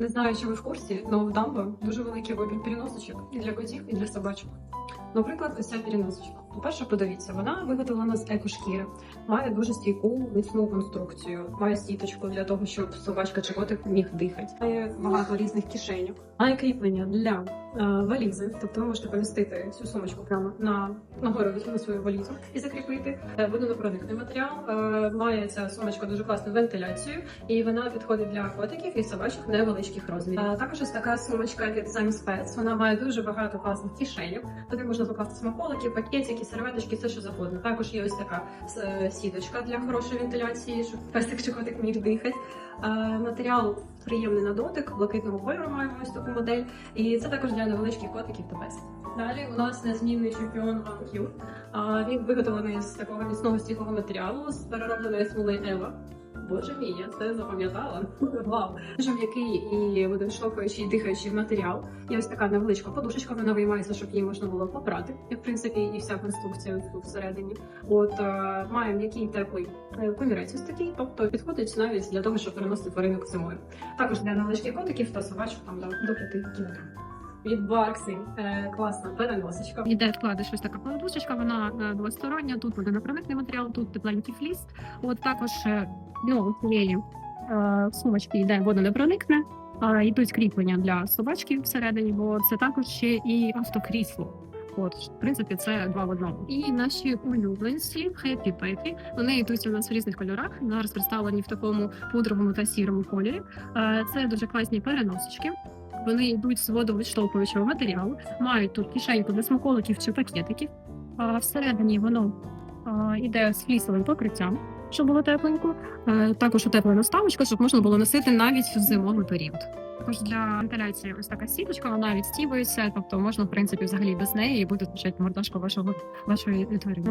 Не знаю, чи ви в курсі, але в Дамбо дуже великий вибір переносочок і для котів, і для собачок. Наприклад, ось ця переносочка. По-перше, подивіться, вона виготовлена з екошкіри, має дуже стійку міцну конструкцію, має сіточку для того, щоб собачка чи котик міг дихати. Має багато різних кишеньок. Має кріплення для е, валізи, тобто ви можете помістити цю сумочку прямо на нагору на свою валізу і закріпити. Е, Водонепроникний матеріал. Е, має ця сумочка дуже класну вентиляцію, і вона підходить для котиків і собачок невеличких розмірів. А також ось така сумочка від Spets. Вона має дуже багато класних кишеньок. Туди можна покласти смаколики, пакетики, серветочки, все що завгодно. Також є ось така е, сіточка для хорошої вентиляції, щоб песик чи котик міг дихати. Матеріал приємний на дотик, блакитного кольору маємо ось таку модель. І це також для невеличких котиків та песиків. Далі у нас незмінний чемпіон Q. Він виготовлений з такого міцного стійкого матеріалу, з переробленої смоли Ева. Боже мій, я це запам'ятала. Вау! Дуже м'який і водоштовхуючий, і дихаючий матеріал. Є ось така невеличка подушечка, вона виймається, щоб її можна було попрати. І в принципі, і вся конструкція тут всередині. От е, має м'який теплий е, комірець ось такий, тобто підходить навіть для того, щоб переносити тваринок зимою. Також для невеличких котиків та собачок там до, до 5 кілограм. Барксі е, класна переносочка. Іде вкладиш ось така подушечка, вона е, двостороння, тут буде непроникний матеріал, тут тепленький фліс. От також е, ну, цієї сумочки йде водонепроникне, йдуть кріплення для собачки всередині, бо це також ще і автокрісло. От, в принципі, це два в одному. І наші улюбленці Happy Peppy, вони йдуть у нас в різних кольорах. Зараз представлені в такому пудровому та сірому кольорі. Це дуже класні переносочки. Вони йдуть з водовідштовхуючого матеріалу, мають тут кишеньку для смаколиків чи пакетиків. А всередині воно а, йде з флісовим покриттям, щоб було тепленько. Е, Також утеплена ставочка, щоб можна було носити навіть в зимовий період. Також для вентиляції ось така сіточка, вона відстібується, тобто можна в принципі взагалі без неї і буде звучати мордашка вашого вашої тварини.